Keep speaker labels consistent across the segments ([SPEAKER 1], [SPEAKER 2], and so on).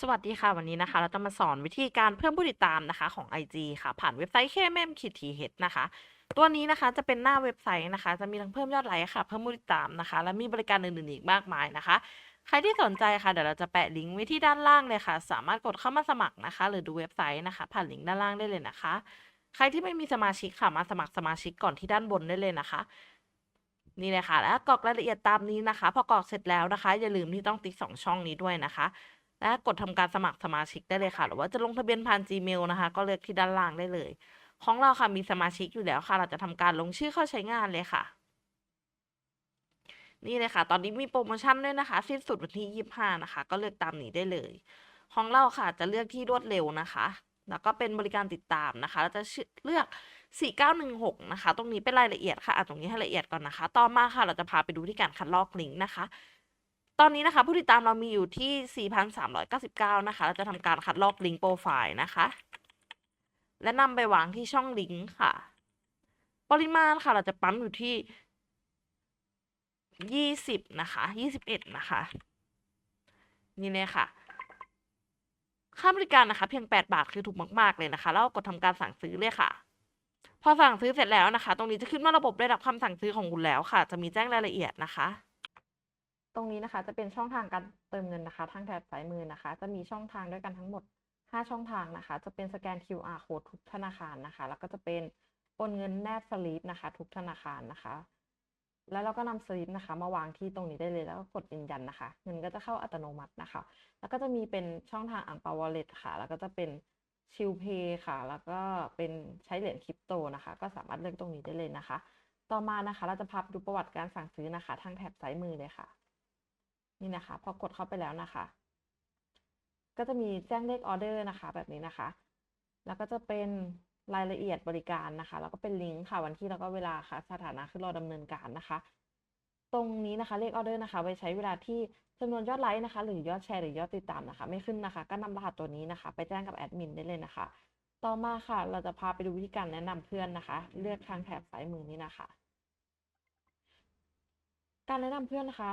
[SPEAKER 1] สวัสดีค่ะ วันนี้นะคะ เราจะมาสอนวิธีการเพิ่มผู้ติดตามนะคะของ IG ค่ะ ผ่านเว็บไซต์ KMM ขีดทีเฮดนะคะ ตัวนี้นะคะจะเป็นหน้าเว็บไซต์นะคะ จะมีทั้งเพิ่มยอดไลค์ค่ะ เพิ่มผู้ติดตามนะคะ และมีบริการอื่นๆอีกมากมายนะคะ ใครที่สนใจค่ะเดี๋ยวเราจะแปะลิงก์ไว้ที่ด้านล่างเลยค่ะ สามารถกดเข้ามาสมัครนะคะ หรือดูเว็บไซต์นะคะ ผ่านลิงก์ด้านล่างได้เลยนะคะ ใครที่ไม่มีสมาชิกค่ะมาสมัครสมาชิกก่อนที่ด้านบนได้เลยนะคะนี่เลยค่ะ แล้วกรอกรายละเอียดตามนี้นะคะ พอกรอกเสร็จแล้วนะคะ อย่าลืมที่ต้องติ๊กสองช่องนี้ด้วยนะคะ และกดทำการสมัครสมาชิกได้เลยค่ะ หรือว่าจะลงทะเบียนผ่าน Gmail นะคะ ก็เลือกที่ด้านล่างได้เลย ของเราค่ะมีสมาชิกอยู่แล้วค่ะ เราจะทำการลงชื่อเข้าใช้งานเลยค่ะ นี่เลยค่ะ ตอนนี้มีโปรโมชั่นด้วยนะคะ สิ้นสุดวันที่ 25 นะคะ ก็เลือกตามนี้ได้เลย ของเราค่ะจะเลือกที่รวดเร็วนะคะแล้วก็เป็นบริการติดตามนะคะ เราจะเลือก 4916 นะคะ ตรงนี้เป็นรายละเอียดค่ะอ่านตรงนี้ให้ละเอียดก่อนนะคะ ต่อมาค่ะ เราจะพาไปดูที่การคัดลอกลิงก์นะคะ ตอนนี้นะคะ ผู้ติดตามเรามีอยู่ที่ 4,399 นะคะ เราจะทำการคัดลอกลิงก์โปรไฟล์นะคะ และนำไปวางที่ช่องลิงก์ค่ะ ปริมาณค่ะ เราจะปั๊มอยู่ที่ 20 นะคะ 21 นะคะ นี่เลยค่ะ ค่าบริการนะคะ เพียง 8 บาทคือถูกมาก ๆ เลยนะคะ แล้วกดทำการสั่งซื้อเลยค่ะพอสั่งซื้อเสร็จแล้วนะคะ ตรงนี้จะขึ้นว่าระบบได้รับคำสั่งซื้อของคุณแล้วค่ะ จะมีแจ้งรายละเอียดนะคะ ตรงนี้นะคะจะเป็นช่องทางการเติมเงินนะคะ ทางแถบซ้ายมือนะคะ จะมีช่องทางด้วยกันทั้งหมด 5 ช่องทางนะคะ จะเป็นสแกน QR code ทุกธนาคารนะคะ แล้วก็จะเป็นโอนเงินแนบสลิปนะคะ ทุกธนาคารนะคะ แล้วเราก็นำสลิปนะคะ มาวางที่ตรงนี้ได้เลยแล้วก็กดยืนยันนะคะ เงินก็จะเข้าอัตโนมัตินะคะ แล้วก็จะมีเป็นช่องทางอ่างเปาวอลเล็ตค่ะ แล้วก็จะเป็นชิลเพย์ค่ะ แล้วก็เป็นใช้เหรียญคริปโตนะคะ ก็สามารถเลือกตรงนี้ได้เลยนะคะ ต่อมานะคะ เราจะพาไปดูประวัติการสั่งซื้อนะคะ ทางแถบซ้ายมือเลยค่ะ นี่นะคะ พอกดเข้าไปแล้วนะคะ ก็จะมีแจ้งเลขออเดอร์นะคะ แบบนี้นะคะ แล้วก็จะเป็นรายละเอียดบริการนะคะ แล้วก็เป็นลิงก์ค่ะวันที่แล้วก็เวลาค่ะ สถานะคือรอดำเนินการนะคะ ตรงนี้นะคะเลขออเดอร์นะคะไว้ใช้เวลาที่จำนวนยอดไลค์นะคะ หรือยอดแชร์หรือยอดติดตามนะคะ ไม่ขึ้นนะคะ ก็นำรหัสตัวนี้นะคะ ไปแจ้งกับแอดมินได้เลยนะคะ ต่อมาค่ะ เราจะพาไปดูวิธีการแนะนำเพื่อนนะคะ เลือกทางแถบซ้ายมือนี้นะคะ การแนะนำเพื่อนนะคะ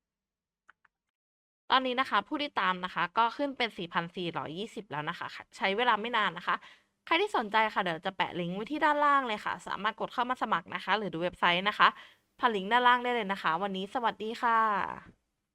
[SPEAKER 1] ตอนนี้นะคะ ผู้ติดตามนะคะ ก็ขึ้นเป็น 4,420 แล้วนะคะ ใช้เวลาไม่นานนะคะ ใครที่สนใจค่ะ เดี๋ยวจะแปะลิงก์ไว้ที่ด้านล่างเลยค่ะ สามารถกดเข้ามาสมัครนะคะ หรือดูเว็บไซต์นะคะผ่านลิงก์ด้านล่างได้เลยนะคะ วันนี้สวัสดีค่ะ